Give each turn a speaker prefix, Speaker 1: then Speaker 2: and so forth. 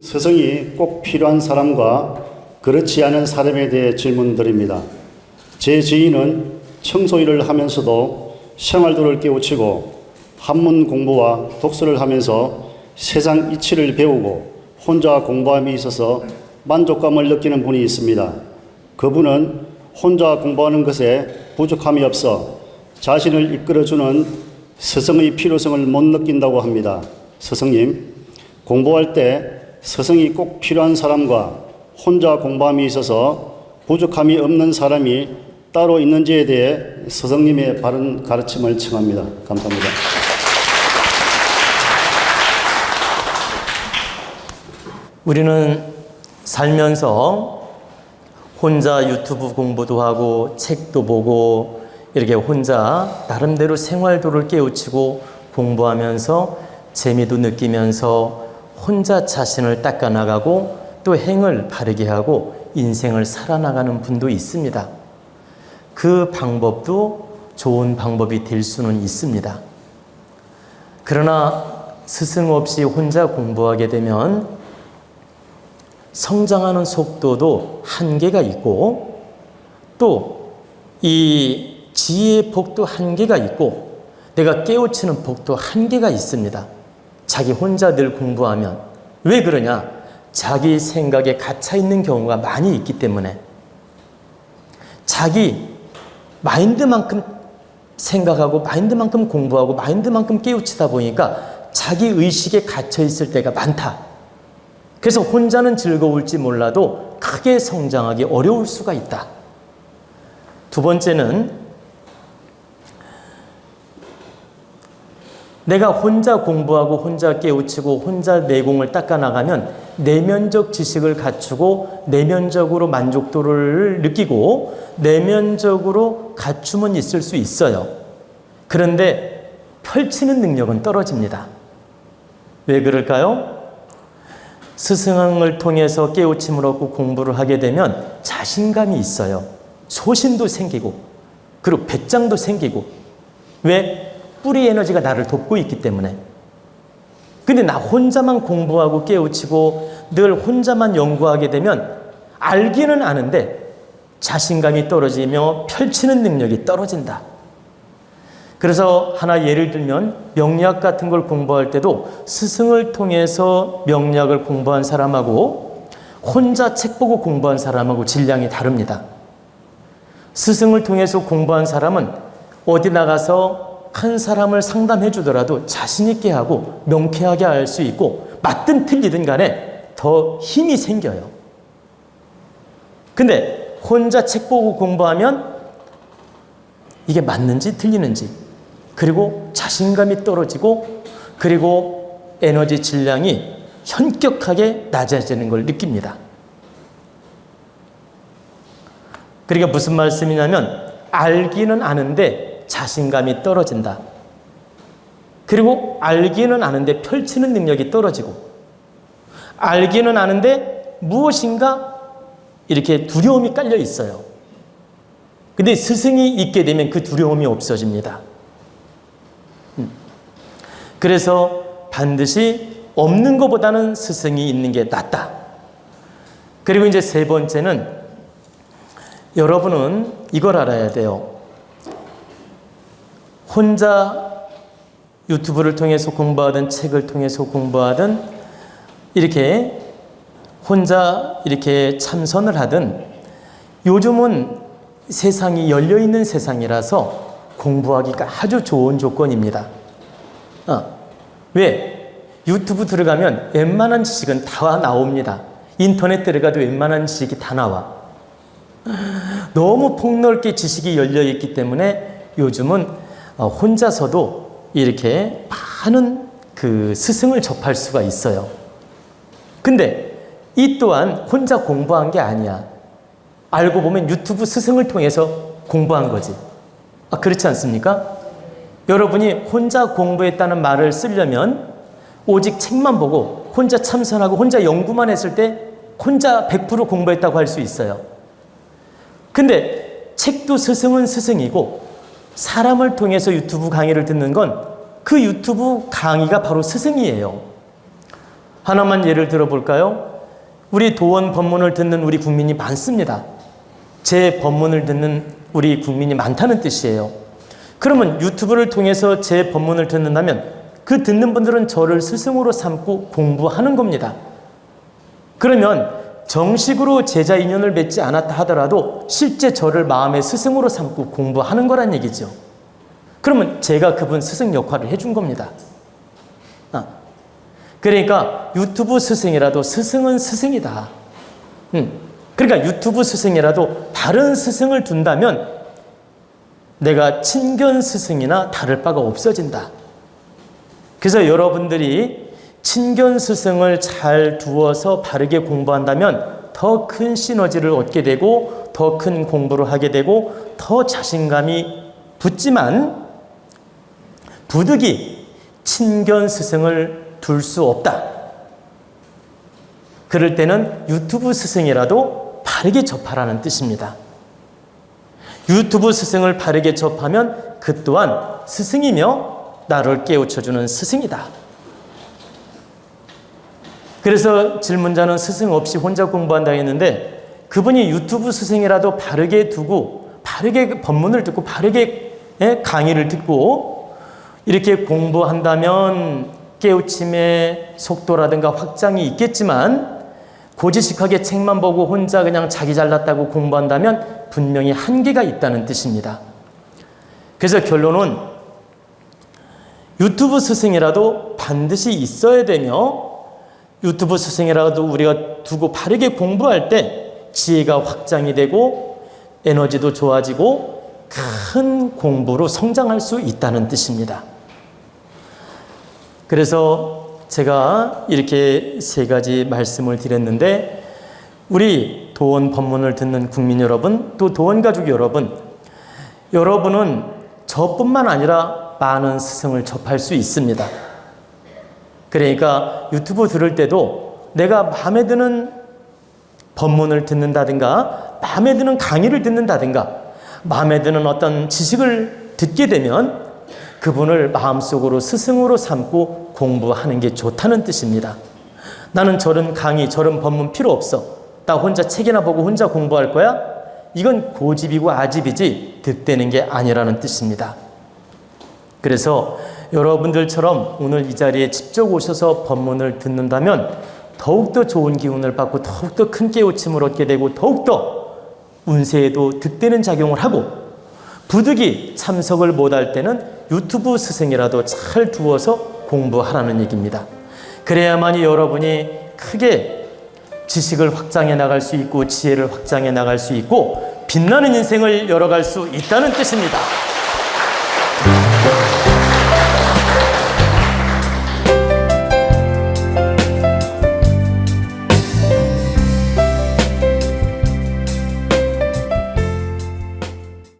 Speaker 1: 스승이 꼭 필요한 사람과 그렇지 않은 사람에 대해 질문드립니다. 제 지인은 청소 일을 하면서도 생활도를 깨우치고 한문 공부와 독서를 하면서 세상 이치를 배우고 혼자 공부함이 있어서 만족감을 느끼는 분이 있습니다. 그분은 혼자 공부하는 것에 부족함이 없어 자신을 이끌어주는 스승의 필요성을 못 느낀다고 합니다. 스승님, 공부할 때 스승이 꼭 필요한 사람과 혼자 공부함이 있어서 부족함이 없는 사람이 따로 있는지에 대해 스승님의 바른 가르침을 청합니다. 감사합니다.
Speaker 2: 우리는 살면서 혼자 유튜브 공부도 하고 책도 보고 이렇게 혼자 나름대로 생활도를 깨우치고 공부하면서 재미도 느끼면서 혼자 자신을 닦아나가고 또 행을 바르게 하고 인생을 살아나가는 분도 있습니다. 그 방법도 좋은 방법이 될 수는 있습니다. 그러나 스승 없이 혼자 공부하게 되면 성장하는 속도도 한계가 있고 또 이 지혜의 폭도 한계가 있고 내가 깨우치는 폭도 한계가 있습니다. 자기 혼자 늘 공부하면 왜 그러냐? 자기 생각에 갇혀 있는 경우가 많이 있기 때문에 자기 마인드만큼 생각하고 마인드만큼 공부하고 마인드만큼 깨우치다 보니까 자기 의식에 갇혀 있을 때가 많다. 그래서 혼자는 즐거울지 몰라도 크게 성장하기 어려울 수가 있다. 두 번째는 내가 혼자 공부하고 혼자 깨우치고 혼자 내공을 닦아 나가면 내면적 지식을 갖추고 내면적으로 만족도를 느끼고 내면적으로 갖춤은 있을 수 있어요. 그런데 펼치는 능력은 떨어집니다. 왜 그럴까요? 스승을 통해서 깨우침을 얻고 공부를 하게 되면 자신감이 있어요. 소신도 생기고, 그리고 배짱도 생기고. 왜? 뿌리 에너지가 나를 돕고 있기 때문에. 근데 나 혼자만 공부하고 깨우치고 늘 혼자만 연구하게 되면 알기는 아는데 자신감이 떨어지며 펼치는 능력이 떨어진다. 그래서 하나 예를 들면 명리학 같은 걸 공부할 때도 스승을 통해서 명리학을 공부한 사람하고 혼자 책 보고 공부한 사람하고 질량이 다릅니다. 스승을 통해서 공부한 사람은 어디 나가서 한 사람을 상담해 주더라도 자신있게 하고 명쾌하게 할수 있고 맞든 틀리든 간에 더 힘이 생겨요. 근데 혼자 책 보고 공부하면 이게 맞는지 틀리는지 그리고 자신감이 떨어지고 그리고 에너지 질량이 현격하게 낮아지는 걸 느낍니다. 그러니까 무슨 말씀이냐면 알기는 아는데 자신감이 떨어진다. 그리고 알기는 아는데 펼치는 능력이 떨어지고 알기는 아는데 무엇인가 이렇게 두려움이 깔려 있어요. 근데 스승이 있게 되면 그 두려움이 없어집니다. 음. 그래서 반드시 없는 것보다는 스승이 있는 게 낫다. 그리고 이제 세 번째는 여러분은 이걸 알아야 돼요. 혼자 유튜브를 통해서 공부하든 책을 통해서 공부하든 이렇게 혼자 이렇게 참선을 하든 요즘은 세상이 열려 있는 세상이라서 공부하기가 아주 좋은 조건입니다. 어. 왜? 유튜브 들어가면 웬만한 지식은 다 나옵니다. 인터넷 들어가도 웬만한 지식이 다 나와. 너무 폭넓게 지식이 열려 있기 때문에 요즘은 혼자서도 이렇게 많은 그 스승을 접할 수가 있어요. 근데 이 또한 혼자 공부한 게 아니야. 알고 보면 유튜브 스승을 통해서 공부한 거지. 아, 그렇지 않습니까? 여러분이 혼자 공부했다는 말을 쓰려면 오직 책만 보고 혼자 참선하고 혼자 연구만 했을 때 혼자 100% 공부했다고 할 수 있어요. 근데 책도 스승은 스승이고 사람을 통해서 유튜브 강의를 듣는 건 그 유튜브 강의가 바로 스승이에요. 하나만 예를 들어볼까요? 우리 도원 법문을 듣는 우리 국민이 많습니다. 제 법문을 듣는 우리 국민이 많다는 뜻이에요. 그러면 유튜브를 통해서 제 법문을 듣는다면 그 듣는 분들은 저를 스승으로 삼고 공부하는 겁니다. 그러면 정식으로 제자 인연을 맺지 않았다 하더라도 실제 저를 마음의 스승으로 삼고 공부하는 거란 얘기죠. 그러면 제가 그분 스승 역할을 해준 겁니다. 아, 그러니까 유튜브 스승이라도 스승은 스승이다. 음, 그러니까 유튜브 스승이라도 다른 스승을 둔다면 내가 친견 스승이나 다를 바가 없어진다. 그래서 여러분들이 친견 스승을 잘 두어서 바르게 공부한다면 더 큰 시너지를 얻게 되고 더 큰 공부를 하게 되고 더 자신감이 붙지만 부득이 친견 스승을 둘 수 없다. 그럴 때는 유튜브 스승이라도 바르게 접하라는 뜻입니다. 유튜브 스승을 바르게 접하면 그 또한 스승이며 나를 깨우쳐주는 스승이다. 그래서 질문자는 스승 없이 혼자 공부한다 했는데 그분이 유튜브 스승이라도 바르게 두고 바르게 법문을 듣고 바르게 예, 강의를 듣고 이렇게 공부한다면 깨우침의 속도라든가 확장이 있겠지만 고지식하게 책만 보고 혼자 그냥 자기 잘났다고 공부한다면 분명히 한계가 있다는 뜻입니다. 그래서 결론은 유튜브 스승이라도 반드시 있어야 되며 유튜브 스승이라도 우리가 두고 바르게 공부할 때 지혜가 확장이 되고 에너지도 좋아지고 큰 공부로 성장할 수 있다는 뜻입니다. 그래서 제가 이렇게 세 가지 말씀을 드렸는데 우리 도원 법문을 듣는 국민 여러분 또 도원 가족 여러분 여러분은 저뿐만 아니라 많은 스승을 접할 수 있습니다. 그러니까 유튜브 들을 때도 내가 마음에 드는 법문을 듣는다든가 마음에 드는 강의를 듣는다든가 마음에 드는 어떤 지식을 듣게 되면 그분을 마음속으로 스승으로 삼고 공부하는 게 좋다는 뜻입니다. 나는 저런 강의, 저런 법문 필요 없어. 나 혼자 책이나 보고 혼자 공부할 거야? 이건 고집이고 아집이지 득되는 게 아니라는 뜻입니다. 그래서 여러분들처럼 오늘 이 자리에 직접 오셔서 법문을 듣는다면 더욱더 좋은 기운을 받고 더욱더 큰 깨우침을 얻게 되고 더욱더 운세에도 득되는 작용을 하고 부득이 참석을 못할 때는 유튜브 스승이라도 잘 두어서 공부하라는 얘기입니다. 그래야만이 여러분이 크게 지식을 확장해 나갈 수 있고 지혜를 확장해 나갈 수 있고 빛나는 인생을 열어갈 수 있다는 뜻입니다.